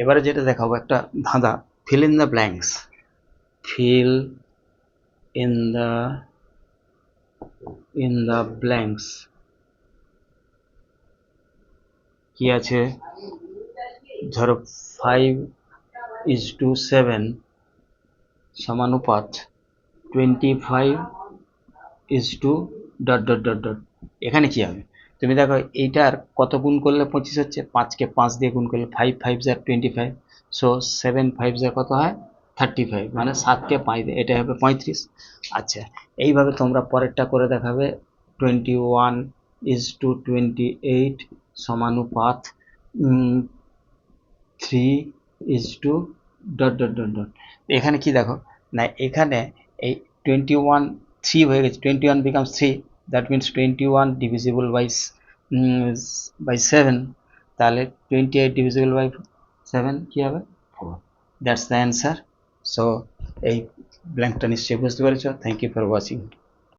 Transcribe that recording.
এবারে যেটা দেখাবো একটা ধাঁধা fill in the blanks fill in the in the blanks কি আছে? ধরো five is to seven সমানুপাত। Twenty five is to dot dot dot dot এখানে কি হবে? তুমি দেখো এইটার কত গুণ করলে পঁচিশ হচ্ছে? পাঁচকে পাঁচ দিয়ে গুণ করলে ফাইভ ফাইভ যার twenty five so seven five যার কত হয়? থার্টি ফাইভ মানে সাতকে পাঁচ দিয়ে এটা হবে পঁয়ত্রিশ। আচ্ছা এইভাবে তোমরা পরেরটা করে দেখাবে। Twenty one is to twenty eight সমানুপাত three is to dot dot dot dot এখানে কি দেখো? না, এখানে এই টোয়েন্টি ওয়ান থ্রি হয়ে গেছে। Twenty one becomes three that means twenty one divisible by by seven তাহলে twenty eight divisible by seven কী হবে? Four that's the answer so এই ব্ল্যাঙ্কটা নিশ্চয়ই বুঝতে পেরেছ। Thank you for watching